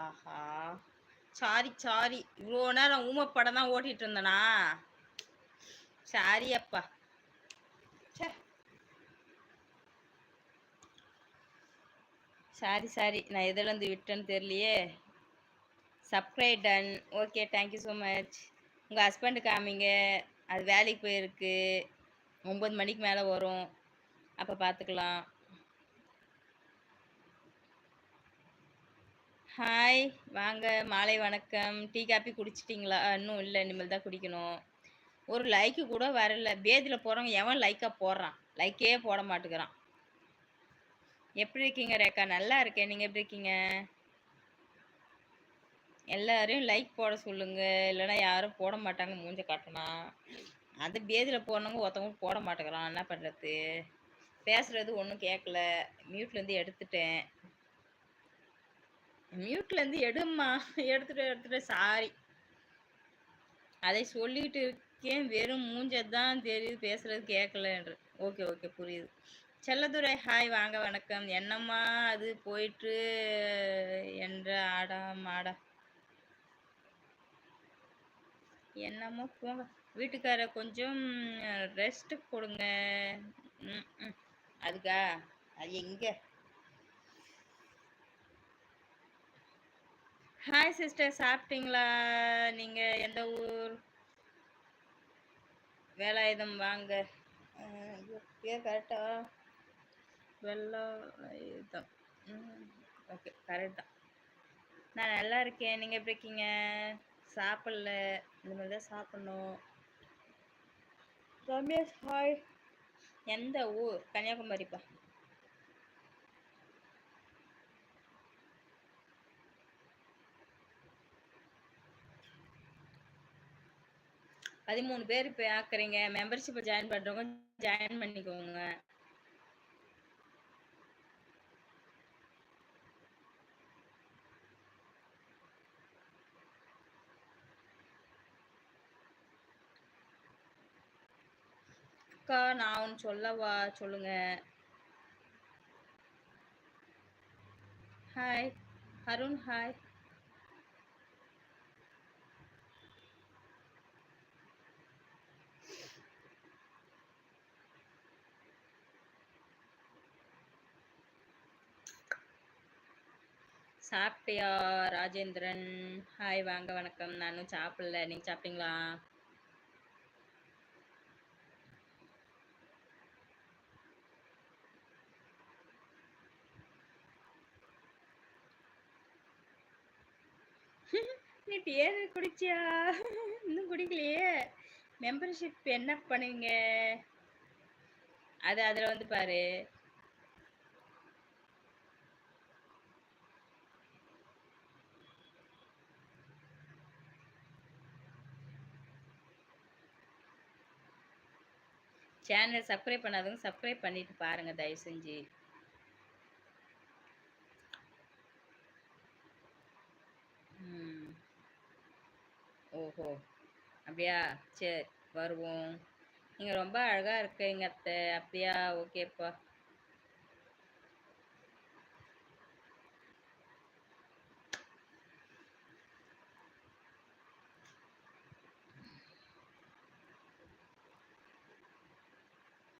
ஆஹா. Sorry sorry. இவ்வளோ நேரம் ஊமை படம் தான் ஓட்டிட்டு இருந்தனா? சாரி அப்பா சாரி சாரி. நான் எதுலேருந்து விட்டேன்னு தெரியலையே. Subscribe done okay thank you so much உங்கள் ஹஸ்பண்டு காமிங்க. அது வேலைக்கு போயிருக்கு. ஒம்பது மணிக்கு மேலே வரும். அப்போ பார்த்துக்கலாம் ஹாய் வாங்க மாலை வணக்கம். டீ காப்பி குடிச்சிட்டிங்களா? இன்னும் இல்லை. இனிமேல் தான் குடிக்கணும். ஒரு லைக்கு கூட வரல. பேதியில் போகிறவங்க எவன் லைக்காக போடுறான்? லைக்கே போட மாட்டேங்கிறான் எப்படி இருக்கீங்க ரேக்கா நல்லா இருக்கேன். நீங்கள் எப்படி இருக்கீங்க? எல்லாரையும் லைக் போட சொல்லுங்க. இல்லைன்னா யாரும் போட மாட்டாங்க. மூஞ்ச காட்டினா. அந்த பேதியில் போனவங்க ஒருத்தவங்க போட மாட்டேங்கிறான் என்ன பண்ணுறது பேசுகிறது ஒன்றும் கேட்கல மியூட்லேருந்து எடுத்துட்டேன். மியூட்லேருந்து எடும்மா. எடுத்துட்டு எடுத்துட்டு சாரி அதை சொல்லிட்டு இருக்கேன். வெறும் மூஞ்சதான் தெரியுது பேசுறது கேட்கலன்று ஓகே ஓகே புரியுது. செல்லதுரை ஹாய் வாங்க வணக்கம். என்னம்மா அது போயிட்டு என்ற ஆடா மாடா. என்னமோ போங்க. வீட்டுக்கார கொஞ்சம் ரெஸ்ட் கொடுங்க. அதுக்கா? அது எங்க? ஹாய் சிஸ்டர் சாப்பிட்டீங்களா? நீங்க எந்த ஊர்? வேலாயுதம் வாங்க. பேர் கரெக்டா வெள்ளாயுதம் ஓகே கரெக்ட் தான். நான் நல்லா இருக்கேன். நீங்கள் எப்படி இருக்கீங்க? சாப்பிடல. இந்த மாதிரி தான் சாப்பிட்ணும். ரமேஷ் ஹாய் எந்த ஊர்? கன்னியாகுமரிப்பா. பதிமூணு பேர் இப்போ ஆக்குறீங்க. மெம்பர்ஷிப்பை ஜாயின் பண்ணுறவங்க ஜாயின் பண்ணிக்கோங்க. அக்கா நான் ஒன்று சொல்லவா? சொல்லுங்க. ஹாய் அருண் ஹாய் சாப்பிட்டியா ராஜேந்திரன்? ஹாய் வாங்க வணக்கம். நானும் சாப்பிடல. நீங்கள் சாப்பிட்டீங்களா? நீ பேர் குடிச்சியா? இன்னும் குடிக்கலையே. மெம்பர்ஷிப் என்ன பண்ணுவீங்க? அது அதில் வந்து பாரு. சேனல் சப்ஸ்கிரைப் பண்ணாதவங்க சப்ஸ்கிரைப் பண்ணிட்டு பாருங்க தயவு செஞ்சு. ஓஹோ. அப்படியா? சரி வருவோம். நீங்கள் ரொம்ப அழகாக இருக்கீங்க அத்தை. அப்படியா? ஓகேப்பா.